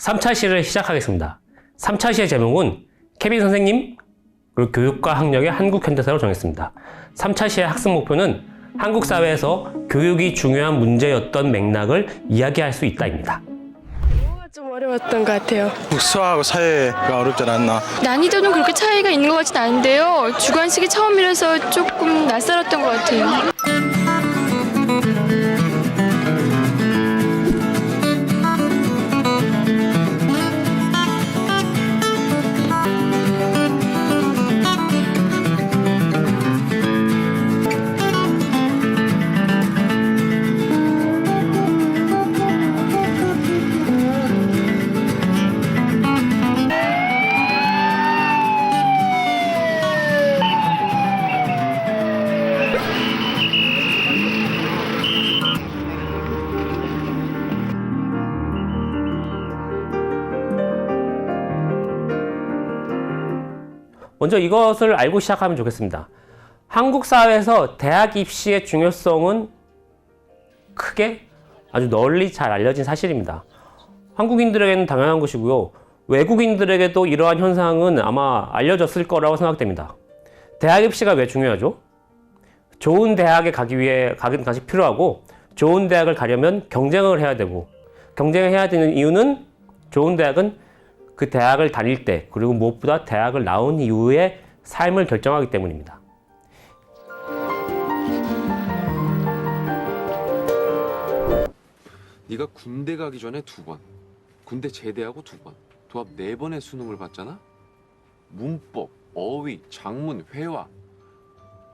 삼차 시를 시작하겠습니다. 3차 시의 제목은 케빈 선생님 그리고 교육과 학력의 한국 현대사로 정했습니다. 3차 시의 학습 목표는 한국 사회에서 교육이 중요한 문제였던 맥락을 이야기할 수 있다입니다. 어려웠던 것 같아요. 수학하고 사회가 어렵지 않았나. 난이도는 그렇게 차이가 있는 것 같진 않은데요. 주관식이 처음이라서 조금 낯설었던 것 같아요. 먼저 이것을 알고 시작하면 좋겠습니다. 한국 사회에서 대학 입시의 중요성은 크게 아주 널리 잘 알려진 사실입니다. 한국인들에게는 당연한 것이고요. 외국인들에게도 이러한 현상은 아마 알려졌을 거라고 생각됩니다. 대학 입시가 왜 중요하죠? 좋은 대학에 가기 위해 가는 것이 필요하고 좋은 대학을 가려면 경쟁을 해야 되고 경쟁을 해야 되는 이유는 좋은 대학은 그 대학을 다닐 때 그리고 무엇보다 대학을 나온 이후에 삶을 결정하기 때문입니다. 네가 군대 가기 전에 두 번, 군대 제대하고 두 번, 도합 네 번의 수능을 봤잖아. 문법, 어휘, 작문, 회화.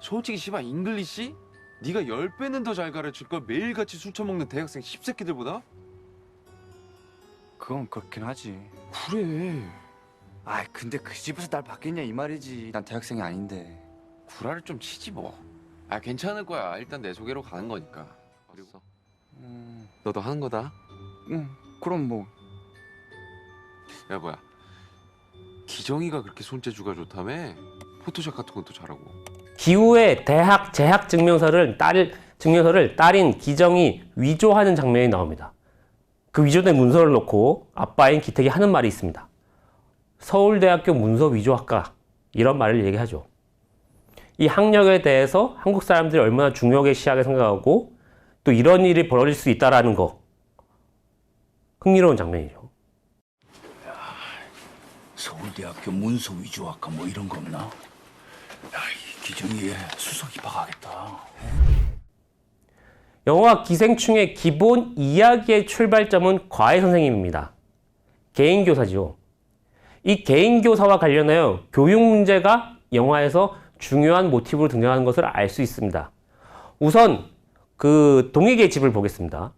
솔직히 씨발 잉글리시? 네가 열 배는 더 잘 가르칠 걸 매일같이 술 처먹는 대학생 십새끼들보다? 그건 그렇긴 하지. 그래. 아 근데 그 집에서 날 받겠냐 이 말이지. 난 대학생이 아닌데. 구라를 좀 치지 뭐. 아 괜찮을 거야. 일단 내 소개로 가는 거니까. 그리고 음, 너도 하는 거다. 음 그럼 뭐 야 뭐야. 기정이가 그렇게 손재주가 좋다며? 포토샵 같은 것도 잘하고. 기후의 대학 재학 증명서를 딸 증명서를 딸인 기정이 위조하는 장면이 나옵니다. 그 위조된 문서를 놓고 아빠인 기택이 하는 말이 있습니다. 서울대학교 문서 위조학과 이런 말을 얘기하죠. 이 학력에 대해서 한국 사람들이 얼마나 중요하게 생각하고 또 이런 일이 벌어질 수 있다라는 거 흥미로운 장면이죠. 서울대학교 문서 위조학과 뭐 이런 거 없나? 야, 이 기정이에 수석 입학하겠다. 영화 기생충의 기본 이야기의 출발점은 과외 선생님입니다. 개인 교사죠. 이 개인 교사와 관련하여 교육 문제가 영화에서 중요한 모티브로 등장하는 것을 알 수 있습니다. 우선 그 동익의 집을 보겠습니다.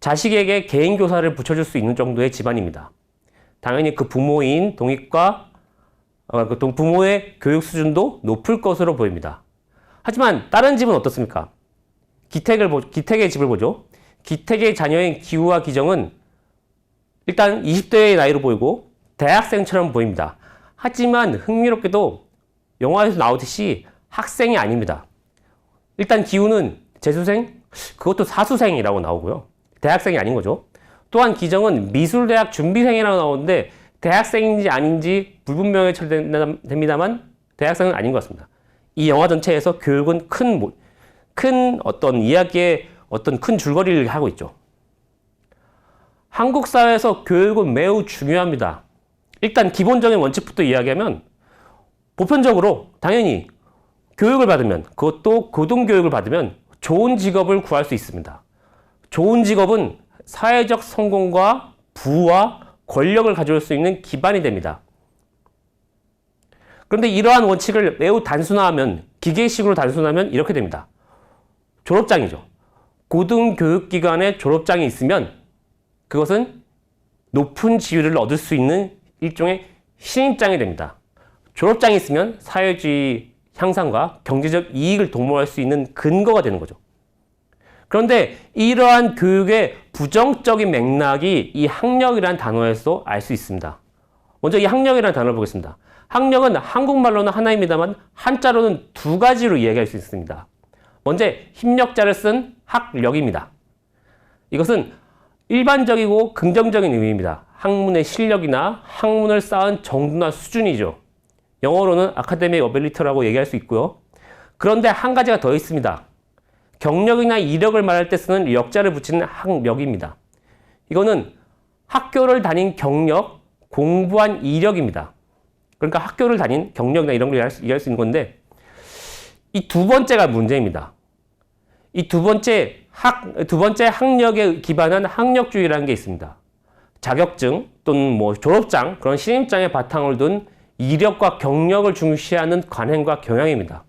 자식에게 개인 교사를 붙여줄 수 있는 정도의 집안입니다. 당연히 그 부모인 동익과 어, 그 동- 부모의 교육 수준도 높을 것으로 보입니다. 하지만 다른 집은 어떻습니까? 기택을 보, 기택의 집을 보죠. 기택의 자녀인 기우와 기정은 일단 20대의 나이로 보이고 대학생처럼 보입니다. 하지만 흥미롭게도 영화에서 나오듯이 학생이 아닙니다. 일단 기우는 재수생, 그것도 사수생이라고 나오고요. 대학생이 아닌 거죠. 또한 기정은 미술대학 준비생이라고 나오는데 대학생인지 아닌지 불분명해 처리됩니다만 대학생은 아닌 것 같습니다. 이 영화 전체에서 교육은 큰, 모- 큰 어떤 이야기의 어떤 큰 줄거리를 하고 있죠. 한국 사회에서 교육은 매우 중요합니다. 일단 기본적인 원칙부터 이야기하면 보편적으로 당연히 교육을 받으면 그것도 고등교육을 받으면 좋은 직업을 구할 수 있습니다. 좋은 직업은 사회적 성공과 부와 권력을 가져올 수 있는 기반이 됩니다. 그런데 이러한 원칙을 매우 단순화하면 기계식으로 단순하면 이렇게 됩니다. 졸업장이죠. 고등교육기관에 졸업장이 있으면 그것은 높은 지위를 얻을 수 있는 일종의 신입장이 됩니다. 졸업장이 있으면 사회주의 향상과 경제적 이익을 도모할 수 있는 근거가 되는 거죠. 그런데 이러한 교육의 부정적인 맥락이 이 학력이라는 단어에서 알 수 있습니다. 먼저 이 학력이라는 단어를 보겠습니다. 학력은 한국말로는 하나입니다만 한자로는 두 가지로 이야기할 수 있습니다. 먼저 힘력자를 쓴 학력입니다. 이것은 일반적이고 긍정적인 의미입니다. 학문의 실력이나 학문을 쌓은 정도나 수준이죠. 영어로는 아카데믹 어빌리티라고 얘기할 수 있고요. 그런데 한 가지가 더 있습니다. 경력이나 이력을 말할 때 쓰는 역자를 붙이는 학력입니다. 이거는 학교를 다닌 경력, 공부한 이력입니다. 그러니까 학교를 다닌 경력이나 이런 걸 이해할 수, 이해할 수 있는 건데 이 두 번째가 문제입니다. 이 두 번째 학, 두 번째 학력에 기반한 학력주의라는 게 있습니다. 자격증 또는 뭐 졸업장 그런 신입장의 바탕을 둔 이력과 경력을 중시하는 관행과 경향입니다.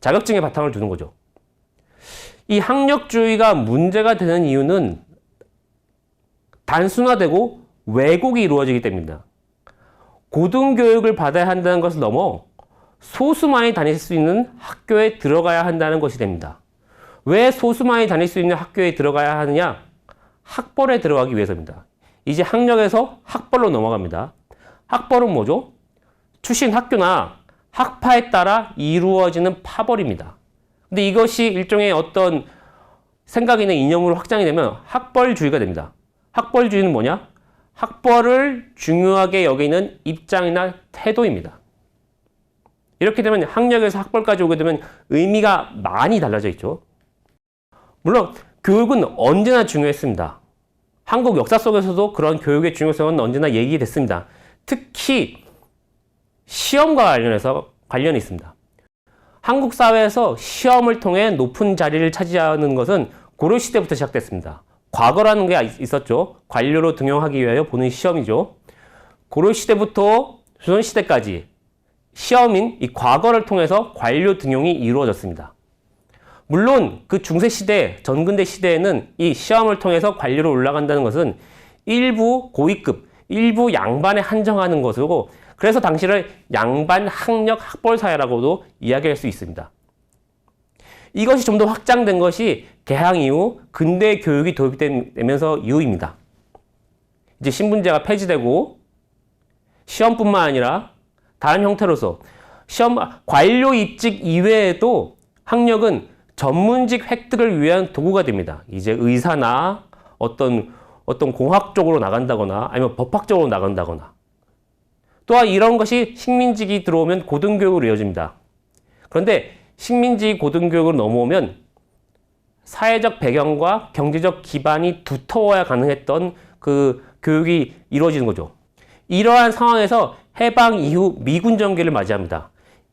자격증의 바탕을 두는 거죠. 이 학력주의가 문제가 되는 이유는 단순화되고 왜곡이 이루어지기 때문입니다. 고등교육을 받아야 한다는 것을 넘어 소수만이 다닐 수 있는 학교에 들어가야 한다는 것이 됩니다. 왜 소수만이 다닐 수 있는 학교에 들어가야 하느냐? 학벌에 들어가기 위해서입니다. 이제 학력에서 학벌로 넘어갑니다. 학벌은 뭐죠? 출신 학교나 학파에 따라 이루어지는 파벌입니다. 근데 이것이 일종의 어떤 생각이나 이념으로 확장이 되면 학벌주의가 됩니다. 학벌주의는 뭐냐? 학벌을 중요하게 여기는 입장이나 태도입니다. 이렇게 되면 학력에서 학벌까지 오게 되면 의미가 많이 달라져 있죠. 물론 교육은 언제나 중요했습니다. 한국 역사 속에서도 그런 교육의 중요성은 언제나 얘기됐습니다. 특히 시험과 관련해서 관련이 있습니다. 한국 사회에서 시험을 통해 높은 자리를 차지하는 것은 고려 시대부터 시작됐습니다. 과거라는 게 있었죠. 관료로 등용하기 위하여 보는 시험이죠. 고려 시대부터 조선 시대까지 시험인 이 과거를 통해서 관료 등용이 이루어졌습니다. 물론 그 중세 시대, 전근대 시대에는 이 시험을 통해서 관료로 올라간다는 것은 일부 고위급, 일부 양반에 한정하는 것이고 그래서 당시를 양반 학력 학벌 사회라고도 이야기할 수 있습니다. 이것이 좀 더 확장된 것이 개항 이후 근대 교육이 도입되면서 이후입니다. 이제 신분제가 폐지되고 시험뿐만 아니라 다른 형태로서 시험 관료 입직 이외에도 학력은 전문직 획득을 위한 도구가 됩니다. 이제 의사나 어떤 어떤 공학 쪽으로 나간다거나 아니면 법학 쪽으로 나간다거나 또한 이런 것이 식민직이 들어오면 고등교육으로 이어집니다. 그런데 식민지 고등교육으로 넘어오면 사회적 배경과 경제적 기반이 두터워야 가능했던 그 교육이 이루어지는 거죠. 이러한 상황에서 해방 이후 미군 정기를 맞이합니다.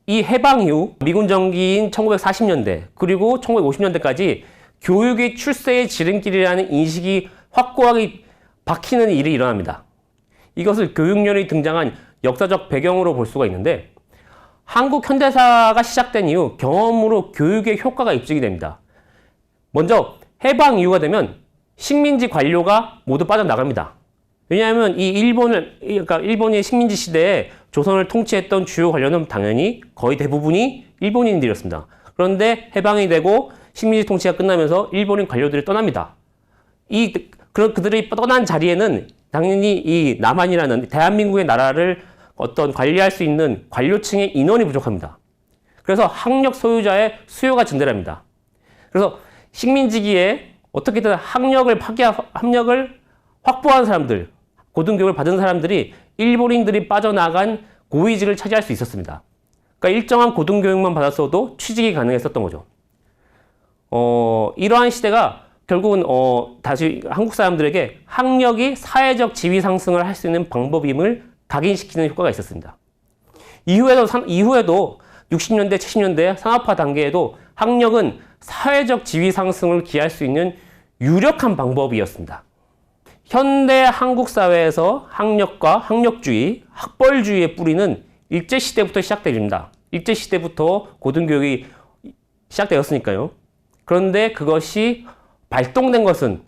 이 해방 이후 미군 정기인 1940년대 그리고 1950년대까지 교육이 출세의 지름길이라는 인식이 확고하게 박히는 일이 일어납니다. 이것을 교육연이 등장한 역사적 배경으로 볼 수가 있는데 한국 현대사가 시작된 이후 경험으로 교육의 효과가 입증이 됩니다. 먼저 해방 이후가 되면 식민지 관료가 모두 빠져나갑니다. 왜냐하면 이 일본을 그러니까 일본이 식민지 시대에 조선을 통치했던 주요 관료는 당연히 거의 대부분이 일본인들이었습니다. 그런데 해방이 되고 식민지 통치가 끝나면서 일본인 관료들이 떠납니다. 이 그런 그들이 떠난 자리에는 당연히 이 남한이라는 대한민국의 나라를 어떤 관리할 수 있는 관료층의 인원이 부족합니다. 그래서 학력 소유자의 수요가 증대합니다. 그래서 식민지기에 어떻게든 학력을 파괴 학력을 확보한 사람들, 고등교육을 받은 사람들이 일본인들이 빠져나간 고위직을 차지할 수 있었습니다. 그러니까 일정한 고등교육만 받았어도 취직이 가능했었던 거죠. 어, 이러한 시대가 결국은 어, 다시 한국 사람들에게 학력이 사회적 지위 상승을 할 수 있는 방법임을 각인시키는 효과가 있었습니다. 이후에도, 이후에도 60년대, 70년대 산업화 단계에도 학력은 사회적 지위 상승을 기할 수 있는 유력한 방법이었습니다. 현대 한국 사회에서 학력과 학력주의, 학벌주의의 뿌리는 일제시대부터 시작됩니다. 일제시대부터 고등교육이 시작되었으니까요. 그런데 그것이 발동된 것은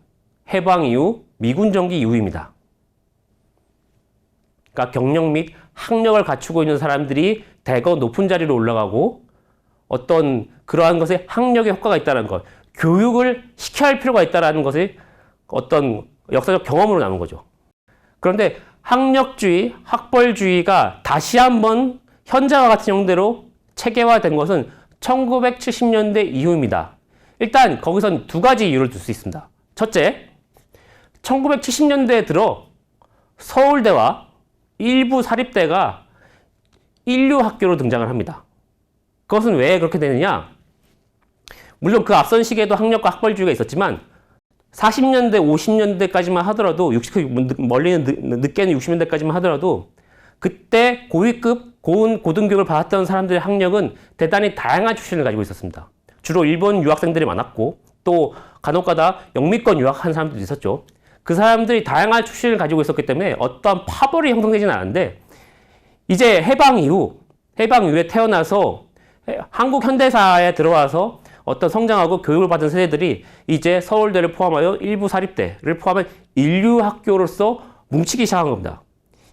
해방 이후 미군 정기 이후입니다. 그러니까 경력 및 학력을 갖추고 있는 사람들이 대거 높은 자리로 올라가고 어떤 그러한 것에 학력의 효과가 있다는 것, 교육을 시켜야 할 필요가 있다는 것이 어떤 역사적 경험으로 남은 거죠. 그런데 학력주의, 학벌주의가 다시 한번 현재와 같은 형태로 체계화된 것은 1970년대 이후입니다. 일단 거기선 두 가지 이유를 들 수 있습니다. 첫째, 1970년대에 들어 서울대와 일부 사립대가 인류 학교로 등장을 합니다. 그것은 왜 그렇게 되느냐? 물론 그 앞선 시기에도 학력과 학벌주의가 있었지만 40년대, 50년대까지만 하더라도 60, 멀리는 늦- 늦게는 60년대까지만 하더라도 그때 고위급, 고운 고등교육을 받았던 사람들의 학력은 대단히 다양한 출신을 가지고 있었습니다. 주로 일본 유학생들이 많았고 또 간혹가다 영미권 유학한 사람들도 있었죠. 그 사람들이 다양한 출신을 가지고 있었기 때문에 어떠한 파벌이 형성되지는 않았는데 이제 해방 이후 해방 이후에 태어나서 한국 현대사에 들어와서 어떤 성장하고 교육을 받은 세대들이 이제 서울대를 포함하여 일부 사립대를 포함한 인류 학교로서 뭉치기 시작한 겁니다.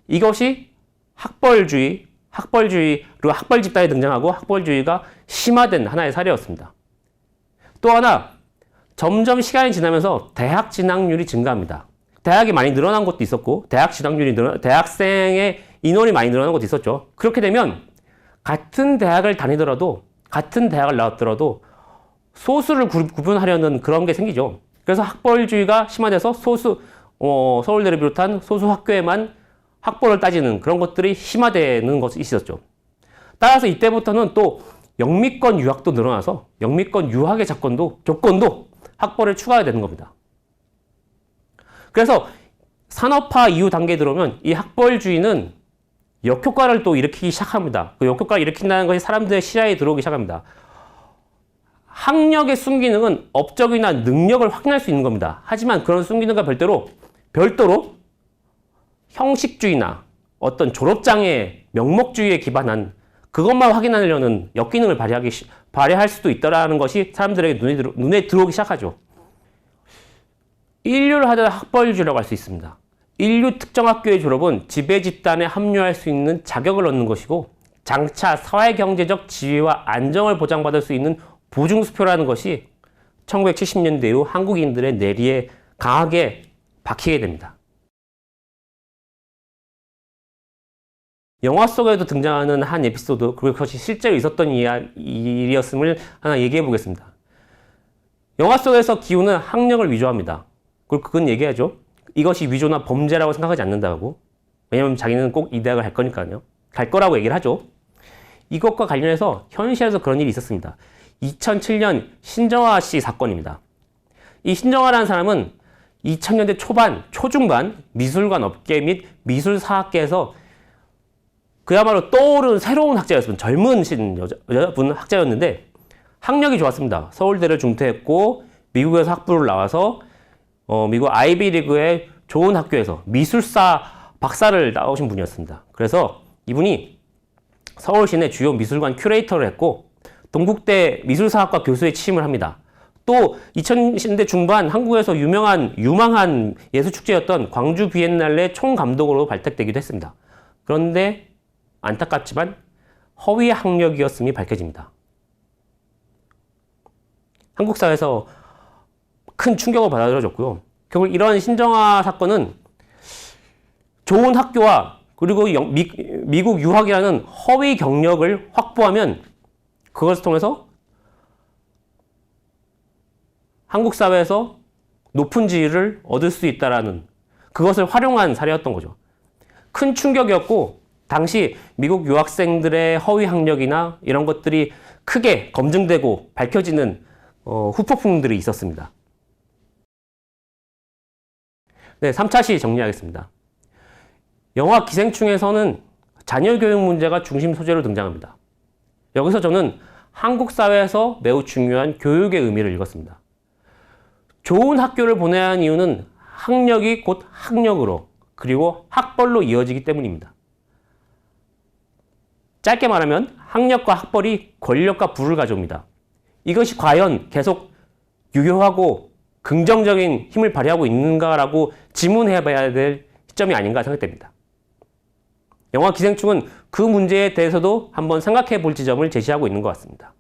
이것이 학벌주의, 학벌주의, 그리고 학벌 집단이 등장하고 학벌주의가 심화된 하나의 사례였습니다. 또 하나, 점점 시간이 지나면서 대학 진학률이 증가합니다. 대학이 많이 늘어난 것도 있었고, 대학 진학률이 늘어, 대학생의 인원이 많이 늘어난 것도 있었죠. 그렇게 되면 같은 대학을 다니더라도, 같은 대학을 나왔더라도 소수를 구- 구분하려는 그런 게 생기죠. 그래서 학벌주의가 심화돼서 소수, 어, 서울대를 비롯한 소수 학교에만 학벌을 따지는 그런 것들이 심화되는 것이 있었죠. 따라서 이때부터는 또 영미권 유학도 늘어나서 영미권 유학의 조건도, 조건도 학벌에 추가해야 되는 겁니다. 그래서 산업화 이후 단계에 들어오면 이 학벌주의는 역효과를 또 일으키기 시작합니다. 그 역효과를 일으킨다는 것이 사람들의 시야에 들어오기 시작합니다. 학력의 순기능은 업적이나 능력을 확인할 수 있는 겁니다. 하지만 그런 순기능과 별도로 별도로 형식주의나 어떤 졸업장의 명목주의에 기반한 그것만 확인하려는 역기능을 발휘하기 시- 발휘할 수도 있다라는 것이 사람들에게 눈에, 들어, 눈에 들어오기 시작하죠. 인류를 하던 학벌주의라고 할 수 있습니다. 인류 특정 학교의 졸업은 지배 집단에 합류할 수 있는 자격을 얻는 것이고 장차 사회 경제적 지위와 안정을 보장받을 수 있는 보증수표라는 것이 1970년대 이후 한국인들의 내리에 강하게 박히게 됩니다. 영화 속에도 등장하는 한 에피소드, 그리고 그것이 실제로 있었던 일이었음을 하나 얘기해 보겠습니다. 영화 속에서 기우는 학력을 위조합니다. 그리고 그건 얘기하죠. 이것이 위조나 범죄라고 생각하지 않는다고. 왜냐면 자기는 꼭 이 대학을 갈 거니까요. 갈 거라고 얘기를 하죠. 이것과 관련해서 현실에서 그런 일이 있었습니다. 2007년 신정아 씨 사건입니다. 이 신정아라는 사람은 2000년대 초반, 초중반 미술관 업계 및 미술사학계에서 그야말로 떠오르는 새로운 학자였습니다. 젊은 신 여자, 여자분 학자였는데 학력이 좋았습니다. 서울대를 중퇴했고 미국에서 학부를 나와서 어, 미국 아이비리그의 좋은 학교에서 미술사 박사를 나오신 분이었습니다. 그래서 이분이 서울시내 주요 미술관 큐레이터를 했고 동국대 미술사학과 교수에 취임을 합니다. 또 2000년대 중반 한국에서 유명한 유망한 예술 축제였던 광주 비엔날레 총감독으로 발탁되기도 했습니다. 그런데 안타깝지만 허위 학력이었음이 밝혀집니다. 한국 사회에서 큰 충격을 받아들여졌고요. 결국 이런 신정아 사건은 좋은 학교와 그리고 영- 미, 미국 유학이라는 허위 경력을 확보하면 그것을 통해서 한국 사회에서 높은 지위를 얻을 수 있다라는 그것을 활용한 사례였던 거죠. 큰 충격이었고 당시 미국 유학생들의 허위 학력이나 이런 것들이 크게 검증되고 밝혀지는 어, 후폭풍들이 있었습니다. 네, 3차 시 정리하겠습니다. 영화 기생충에서는 자녀 교육 문제가 중심 소재로 등장합니다. 여기서 저는 한국 사회에서 매우 중요한 교육의 의미를 읽었습니다. 좋은 학교를 보내야 하는 이유는 학력이 곧 학력으로 그리고 학벌로 이어지기 때문입니다. 짧게 말하면 학력과 학벌이 권력과 부를 가져옵니다. 이것이 과연 계속 유효하고 긍정적인 힘을 발휘하고 있는가라고 질문해 봐야 될 시점이 아닌가 생각됩니다. 영화 기생충은 그 문제에 대해서도 한번 생각해 볼 지점을 제시하고 있는 것 같습니다.